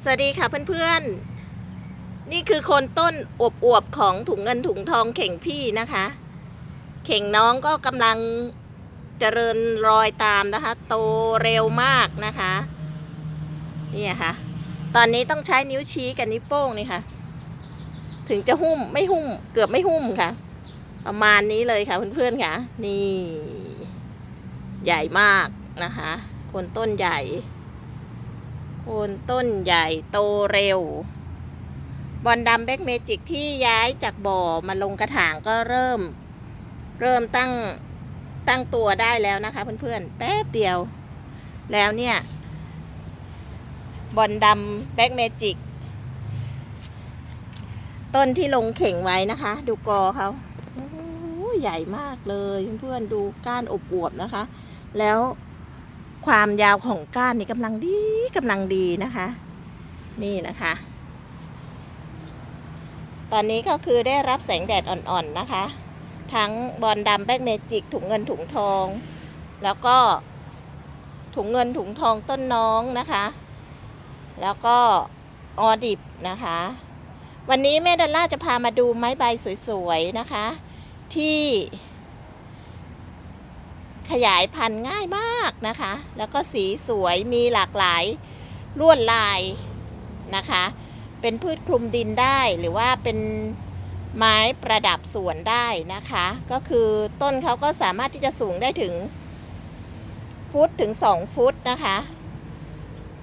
สวัสดีค่ะเพื่อนๆ นี่คือโคนต้นอวบๆของถุงเงินถุงทองเข่งพี่นะคะ เข่งน้องก็กำลังเจริญรอยตามนะคะ โตเร็วมากนะคะนี่ค่ะ ตอนนี้ต้องใช้นิ้วชี้กับนิ้วโป้งนี่ค่ะ ถึงจะหุ้มไม่หุ้มเกือบไม่หุ้มค่ะ ประมาณนี้เลยค่ะเพื่อนๆค่ะ นี่ ใหญ่มากนะคะโคนต้นใหญ่ โคนต้นใหญ่โตเร็ว บอลดำแบ็กเมจิกที่ย้ายจากบ่อมาลงกระถางก็เริ่ม เริ่มตั้งตั้งตัวได้แล้วนะคะเพื่อนๆ แป๊บเดียว แล้วเนี่ย บอลดำแบ็กเมจิกต้นที่ลงเข่งไว้นะคะ ดูกอเขาโอ้ใหญ่มากเลยเพื่อนๆดูก้านอบอวบนะคะ แล้ว ความยาวของก้านนี่กำลังดีกำลังดีนะคะ นี่นะคะ ตอนนี้ก็คือได้รับแสงแดดอ่อนๆนะคะ ทั้งบอลดำแบ็กเมจิกถุงเงินถุงทอง แล้วก็ถุงเงินถุงทองต้นน้องนะคะ แล้วก็ออดิบนะคะ วันนี้แม่ดัลล่าจะพามาดูไม้ใบสวยๆนะคะ ที่ ขยายพันธุ์ง่ายมากนะคะ แล้วก็สีสวยมีหลากหลายลวดลายนะคะ เป็นพืชคลุมดินได้หรือว่าเป็นไม้ประดับสวนได้นะคะ ก็คือต้นเขาก็สามารถที่จะสูงได้ถึง ฟุตถึง 2 ฟุตนะคะ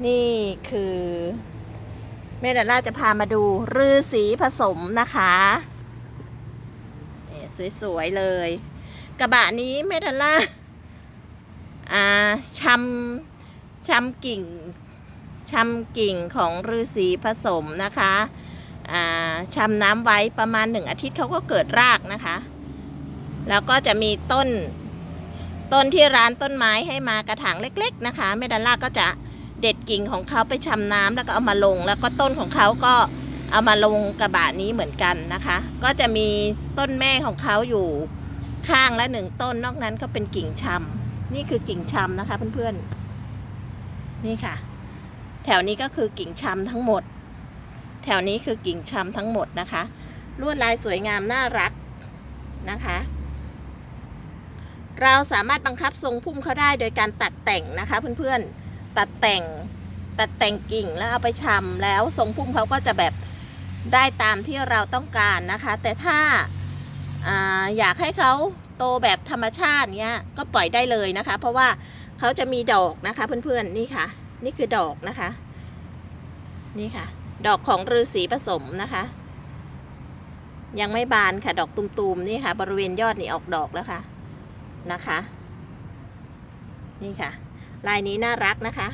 นี่คือเมดาล่าจะพามาดูรือสีผสมนะคะสวย ๆ เลย กระบะนี้เมดาล่า่าชำชำกิ่งชำกิ่งของฤาษีผสมนะคะอ่าชำน้ำไว้ประมาณหนึ่งอาทิตย์เขาก็เกิดรากนะคะ แล้วก็จะมีต้นต้นที่ร้านต้นไม้ให้มากระถางเล็ก ๆนะคะแม่ดันล่าก็จะเด็ดกิ่งของเขาไปชำน้ำแล้วก็เอามาลง แล้วก็ต้นของเขาก็เอามาลงกระบะนี้เหมือนกันนะคะ ก็จะมีต้นแม่ของเขาอยู่ข้างละหนึ่งต้น นอกนั้นก็เป็นกิ่งชำ นี่คือกิ่งชำนะคะเพื่อนๆ นี่ค่ะ แถวนี้ก็คือกิ่งชำทั้งหมด แถวนี้คือกิ่งชำทั้งหมดนะคะ ลวดลายสวยงามน่ารักนะคะ เราสามารถบังคับทรงพุ่มเขาได้โดยการตัดแต่งนะคะเพื่อนๆ ตัดแต่งตัดแต่งกิ่งแล้วเอาไปชำแล้วทรงพุ่มเขาก็จะแบบได้ตามที่เราต้องการนะคะ แต่ถ้าอาอยากให้เขา โตแบบธรรมชาติเนี้ยก็ปล่อยได้เลยนะคะ เพราะว่าเขาจะมีดอกนะคะ เพื่อนๆนี่ค่ะ นี่คือดอกนะคะ นี่ค่ะ ดอกของฤาษีผสมนะคะ ยังไม่บานค่ะดอกตุมๆนี่ค่ะ บริเวณยอดนี่ออกดอกแล้วค่ะนะคะ นี่ค่ะ ลายนี้น่ารักนะคะ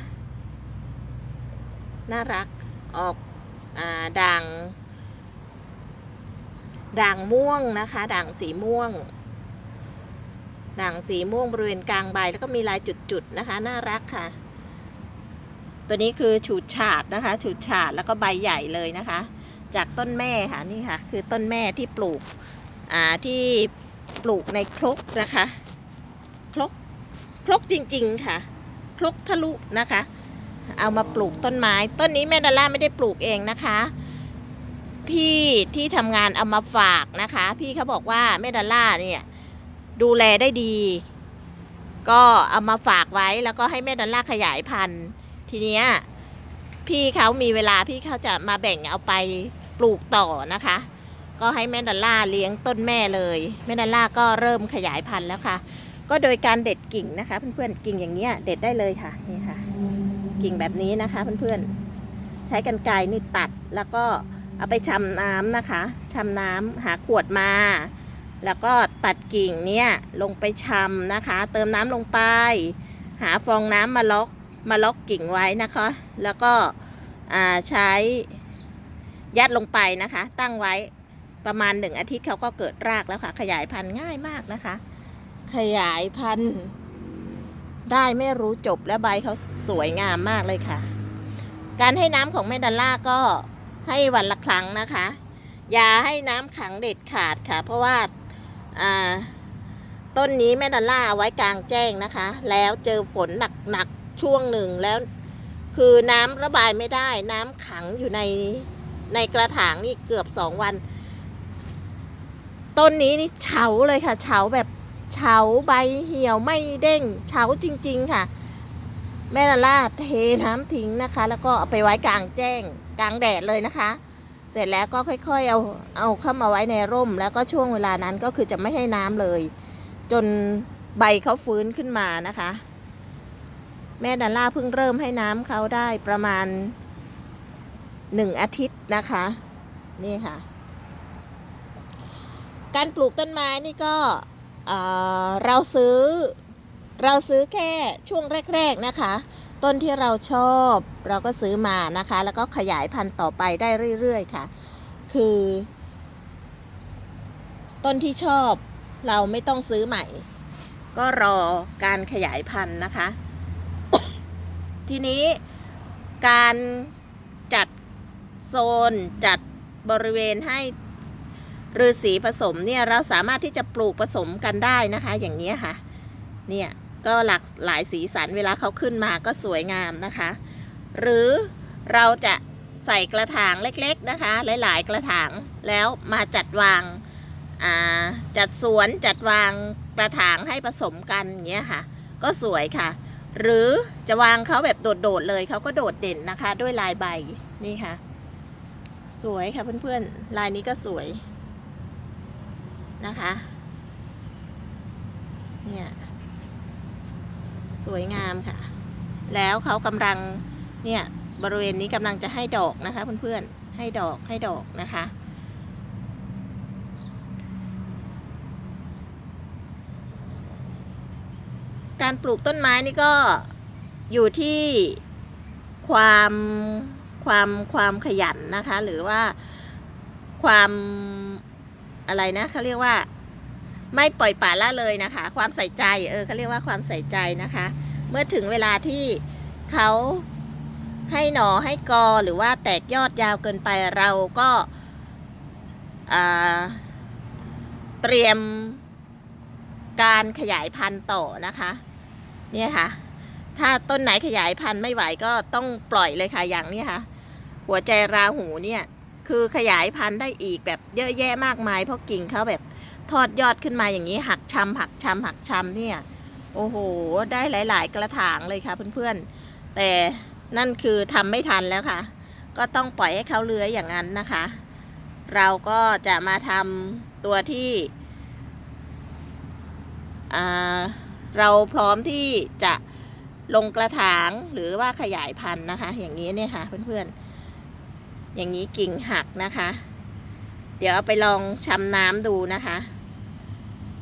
น่ารักออกอ่าด่างด่างม่วงนะคะ ด่างสีม่วง ด่างสีม่วงบริเวณกลางใบ แล้วก็มีลายจุดๆนะคะ น่ารักค่ะ ตัวนี้คือฉูดฉาดนะคะฉูดฉาดแล้วก็ใบใหญ่เลยนะคะ จากต้นแม่ค่ะนี่ค่ะ คือต้นแม่ที่ปลูกอ่าที่ปลูกในครกนะคะครกครกจริงๆค่ะครกทะลุนะคะ เอามาปลูกต้นไม้ ต้นนี้แม่ดาล่าไม่ได้ปลูกเองนะคะพี่ที่ทำงานเอามาฝากนะคะ พี่เขาบอกว่าแม่ดาล่าเนี่ย ดูแลได้ดี ก็เอามาฝากไว้แล้วก็ให้แม่ดอลล่าขยายพันธุ์ ทีเนี้ยพี่เขามีเวลาพี่เขาจะมาแบ่งเอาไปปลูกต่อนะคะ ก็ให้แม่ดอลล่าเลี้ยงต้นแม่เลยแม่ดอลล่าก็เริ่มขยายพันธุ์แล้วค่ะ ก็โดยการเด็ดกิ่งนะคะเพื่อนๆกิ่งอย่างเงี้ยเด็ดได้เลยค่ะนี่ค่ะ กิ่งแบบนี้นะคะเพื่อนๆใช้กันไกรนี่ตัดแล้วก็เอาไปชำน้ำนะคะชำน้ำหาขวดมา แล้วก็ตัดกิ่งเนี่ยลงไปชำนะคะ เติมน้ำลงไป หาฟองน้ำมาล็อกมาล็อกกิ่งไว้นะคะ แล้วก็ใช้ยัดลงไปนะคะ ตั้งไว้ประมาณหนึ่งอาทิตย์เขาก็เกิดรากแล้วค่ะ ขยายพันธุ์ง่ายมากนะคะ ขยายพันธุ์ได้ไม่รู้จบและใบเขาสวยงามมากเลยค่ะ การให้น้ำของแม่ดัลล่าก็ให้วันละครั้งนะคะ อย่าให้น้ำขังเด็ดขาดค่ะ เพราะว่า อ่า ต้นนี้แม่ดัลล่าเอาไว้กลางแจ้งนะคะ แล้วเจอฝนหนักๆช่วงหนึ่งแล้ว คือน้ำระบายไม่ได้ น้ำขังอยู่ในในกระถางนี่เกือบสองวัน ต้นนี้นี่เฉาเลยค่ะเฉาแบบเฉาใบเหี่ยวไม่เด้งเฉาจริง ๆ ค่ะ แม่นาลาเทน้ำทิ้งนะคะ แล้วก็เอาไปไว้กลางแจ้งกลางแดดเลยนะคะ เสร็จแล้วก็ค่อยๆเอาเอาเข้ามาไว้ในร่ม แล้วก็ช่วงเวลานั้นก็คือจะไม่ให้น้ำเลย จนใบเขาฟื้นขึ้นมานะคะ แม่ดันล่าเพิ่งเริ่มให้น้ำเขาได้ประมาณหนึ่งอาทิตย์นะคะ นี่ค่ะ การปลูกต้นไม้นี่ก็เเราซื้อเราซื้อแค่ช่วงแรก ๆนะคะ ต้นที่เราชอบเราก็ซื้อมานะคะ แล้วก็ขยายพันธุ์ต่อไปได้เรื่อยๆค่ะ คือ ต้นที่ชอบเราไม่ต้องซื้อใหม่ ก็รอการขยายพันธุ์นะคะ ทีนี้การจัดโซนจัดบริเวณให้ฤาษีผสมเนี่ยเราสามารถที่จะปลูกผสมกันได้นะคะ อย่างนี้ค่ะ เนี่ย ก็หลากหลายสีสันเวลาเขาขึ้นมาก็สวยงามนะคะ หรือเราจะใส่กระถางเล็กๆนะคะ หลายๆกระถางแล้วมาจัดวางาจัดสวนจัดวางกระถางให้ผสมกันอย่างเงี้ยค่ะ ก็สวยค่ะ หรือจะวางเขาแบบโดดๆเลยเขาก็โดดเด่นนะคะ ด้วยลายใบนี่ค่ะ สวยค่ะเพื่อนๆลายนี้ก็สวยนะคะ เนี่ย สวยงามค่ะ แล้วเขากำลังเนี่ยบริเวณนี้กำลังจะให้ดอกนะคะเพื่อนๆให้ดอกให้ดอกนะคะการปลูกต้นไม้นี่ก็อยู่ที่ความความความขยันนะคะ หรือว่าความอะไรนะเขาเรียกว่า ไม่ปล่อยปละละเลยนะคะ ความใส่ใจเออเขาเรียกว่าความใส่ใจนะคะ เมื่อถึงเวลาที่เขาให้หนอให้กอหรือว่าแตกยอดยาวเกินไปเราก็เตรียมการขยายพันธุ์ต่อนะคะเนี่ยค่ะ ถ้าต้นไหนขยายพันธุ์ไม่ไหวก็ต้องปล่อยเลยค่ะอย่างนี้ค่ะ หัวใจราหูเนี่ยคือขยายพันธุ์ได้อีกแบบเยอะแยะมากมายเพราะกิ่งเขาแบบ ทอดยอดขึ้นมาอย่างนี้หักชำหักชำหักชำเนี่ย โอ้โห ได้หลาย ๆ กระถางเลยค่ะเพื่อนๆ แต่นั่นคือทำไม่ทันแล้วค่ะ ก็ต้องปล่อยให้เขาเลื้อยอย่างนั้นนะคะ เราก็จะมาทำตัวที่เราพร้อมที่จะลงกระถางหรือว่าขยายพันธุ์นะคะ อย่างนี้เนี่ยค่ะเพื่อนๆ อย่างนี้กิ่งหักนะคะ เดี๋ยวเอาไปลองชำน้ำดูนะคะ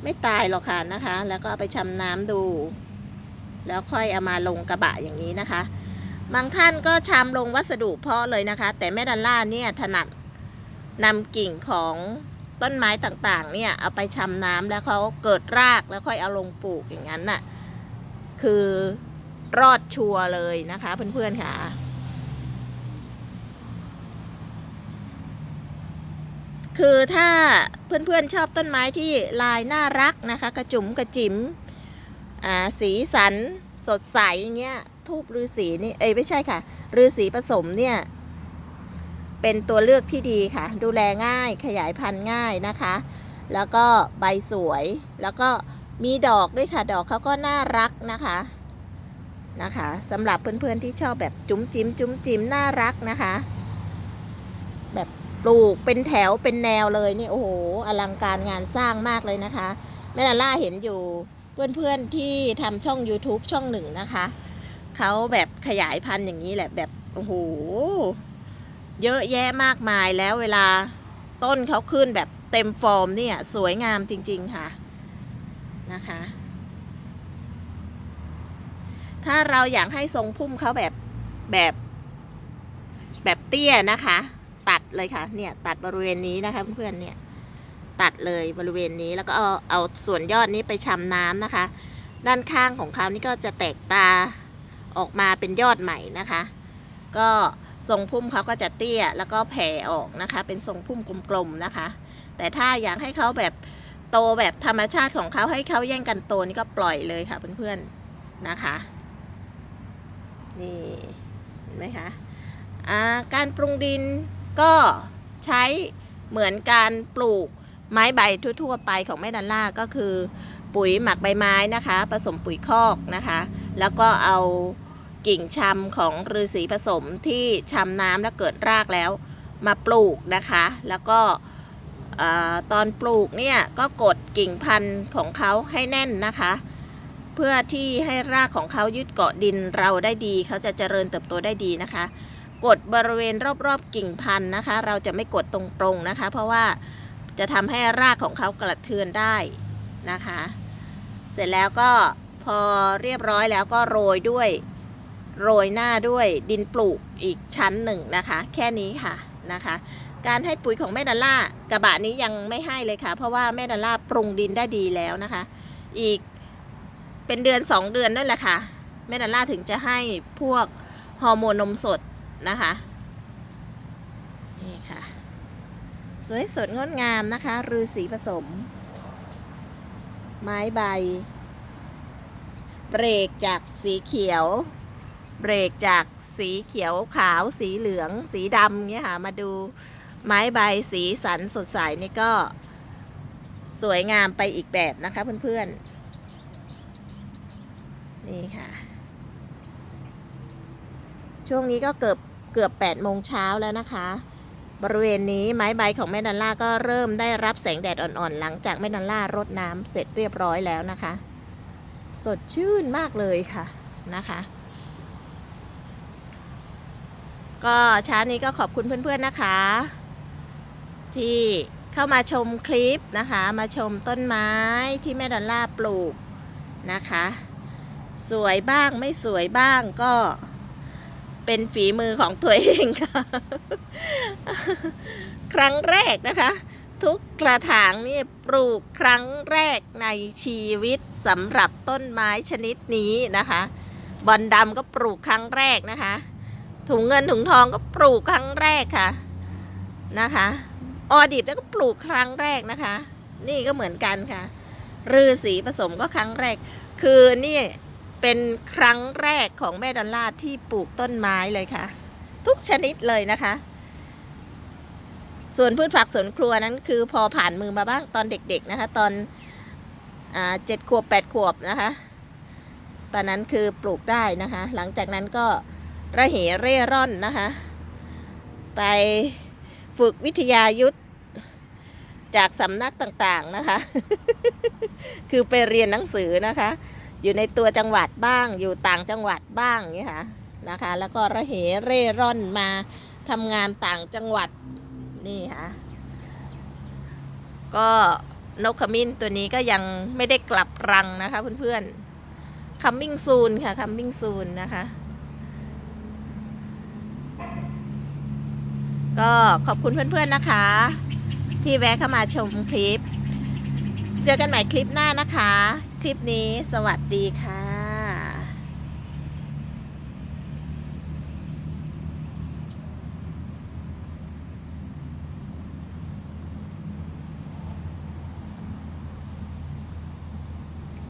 ไม่ตายหรอกค่ะนะคะ แล้วก็เอาไปชำน้ำดู แล้วค่อยเอามาลงกระบะอย่างนี้นะคะ บางท่านก็ชำลงวัสดุเพาะเลยนะคะ แต่แม่ดันล่าเนี่ยถนัดนำกิ่งของต้นไม้ต่างๆ เนี่ยเอาไปชำน้ำแล้วเขาเกิดรากแล้วค่อยเอาลงปลูกอย่างนั้นน่ะ คือรอดชัวร์เลยนะคะเพื่อนๆค่ะ คือถ้าเพื่อนๆชอบต้นไม้ที่ลายน่ารักนะคะ กระจุ๋มกระจิ๋มอ่าสีสันสดใสอย่างเงี้ยทูบฤาษีนี่เอ้ยไม่ใช่ค่ะฤาษีผสมเนี่ย เป็นตัวเลือกที่ดีค่ะ ดูแลง่ายขยายพันธุ์ง่ายนะคะ แล้วก็ใบสวยแล้วก็มีดอกด้วยค่ะ ดอกเขาก็น่ารักนะคะนะคะสำหรับเพื่อนๆที่ชอบแบบจุ๋มจิ้มจุ๋มจิ้มน่ารักนะคะ ปลูกเป็นแถวเป็นแนวเลยนี่โอ้โหอลังการงานสร้างมากเลยนะคะแม่นาล่าเห็นอยู่เพื่อนๆที่ทำช่อง YouTube ช่องหนึ่งนะคะเขาแบบขยายพันธุ์อย่างนี้แหละแบบโอ้โหเยอะแยะมากมายแล้วเวลาต้นเขาขึ้นแบบเต็มฟอร์มเนี่ยสวยงามจริง ๆ ค่ะนะคะ ถ้าเราอยากให้ทรงพุ่มเขาแบบแบบแบบเตี้ยนะคะ ตัดเลยค่ะ เนี่ย ตัดบริเวณนี้นะคะเพื่อนๆ เนี่ย ตัดเลยบริเวณนี้แล้วก็เอาเอาส่วนยอดนี้ไปชำน้ำนะคะ ด้านข้างของเขานี่ก็จะแตกตาออกมาเป็นยอดใหม่นะคะ ก็ทรงพุ่มเขาก็จะเตี้ยแล้วก็แผ่ออกนะคะ เป็นทรงพุ่มกลมๆนะคะ แต่ถ้าอยากให้เขาแบบโตแบบธรรมชาติของเขาให้เขาแย่งกันโตนี่ก็ปล่อยเลยค่ะเพื่อนๆนะคะ นี่เห็นไหมคะการปรุงดิน ก็ใช้เหมือนการปลูกไม้ใบทั่วๆไปของแม่ดันล่าก็คือ ปุ๋ยหมักใบไม้นะคะ ผสมปุ๋ยคอกนะคะ แล้วก็เอากิ่งชำของฤาษีผสมที่ชำน้ำแล้วเกิดรากแล้วมาปลูกนะคะ แล้วก็ตอนปลูกเนี่ยก็กดกิ่งพันธุ์ของเขาให้แน่นนะคะ เพื่อที่ให้รากของเขายึดเกาะดินเราได้ดี เขาจะเจริญเติบโตได้ดีนะคะ กดบริเวณรอบๆกิ่งพันธุ์นะคะ เราจะไม่กดตรงๆนะคะ เพราะว่าจะทำให้รากของเขากระเทือนได้นะคะ เสร็จแล้วก็พอเรียบร้อยแล้วก็โรยด้วยโรยหน้าด้วยดินปลูกอีกชั้นหนึ่งนะคะ แค่นี้ค่ะนะคะ การให้ปุ๋ยของแม่ดัลล่ากระบะนี้ยังไม่ให้เลยค่ะ เพราะว่าแม่ดัลล่าปรุงดินได้ดีแล้วนะคะ อีกเป็นเดือนสองเดือนนั่นแหละค่ะแม่ดัลล่าถึงจะให้พวกฮอร์โมนนมสด นะคะ นี่ค่ะ สวยสดงดงามนะคะฤาษีผสม ไม้ใบ เบรกจากสีเขียว เบรกจากสีเขียวขาวสีเหลือง สีดำเงี้ยค่ะ มาดูไม้ใบสีสันสดใสนี่ก็สวยงามไปอีกแบบนะคะเพื่อนๆ นี่ค่ะ ช่วงนี้ก็เกือบ เกือบ8โมงเช้าแล้วนะคะ บริเวณนี้ไม้ใบของแม่นันล่าก็เริ่มได้รับแสงแดดอ่อนๆ หลังจากแม่นันล่ารดน้ำเสร็จเรียบร้อยแล้วนะคะ สดชื่นมากเลยค่ะนะคะก็เช้านี้ก็ขอบคุณเพื่อนๆนะคะ ที่เข้ามาชมคลิปนะคะ มาชมต้นไม้ที่แม่ดอลล่าปลูกนะคะ สวยบ้างไม่สวยบ้างก็ เป็นฝีมือของตัวเองค่ะ ครั้งแรกนะคะ ทุกกระถางนี่ปลูกครั้งแรกในชีวิตสำหรับต้นไม้ชนิดนี้นะคะ บอลดำก็ปลูกครั้งแรกนะคะ ถุงเงินถุงทองก็ปลูกครั้งแรกค่ะนะคะออดิบแล้วก็ปลูกครั้งแรกนะคะ นี่ก็เหมือนกันค่ะฤาษีผสมก็ครั้งแรก คือนี่ เป็นครั้งแรกของแม่ดอลลาร์ที่ปลูกต้นไม้เลยค่ะ ทุกชนิดเลยนะคะ ส่วนพืชผักสวนครัวนั้นคือพอผ่านมือมาบ้างตอนเด็กๆนะคะ ตอนเจ็ดขวบแปดขวบนะคะ ตอนนั้นคือปลูกได้นะคะ หลังจากนั้นก็ระเหเร่ร่อนนะคะ ไปฝึกวิทยายุทธจากสำนักต่างๆนะคะ คือไปเรียนหนังสือนะคะ อยู่ในตัวจังหวัดบ้าง อยู่ต่างจังหวัดบ้างนี้ค่ะนะคะ แล้วก็ระเหเร่ร่อนมาทำงานต่างจังหวัดนี่ค่ะก็นกขมิ้นตัวนี้ก็ยังไม่ได้กลับรังนะคะเพื่อนๆ coming soon ค่ะ coming soon นะคะ ก็ขอบคุณเพื่อนๆนะคะ ที่แวะเข้ามาชมคลิป เจอกันใหม่คลิปหน้านะคะ ลิปนี้ สวัสดีค่ะ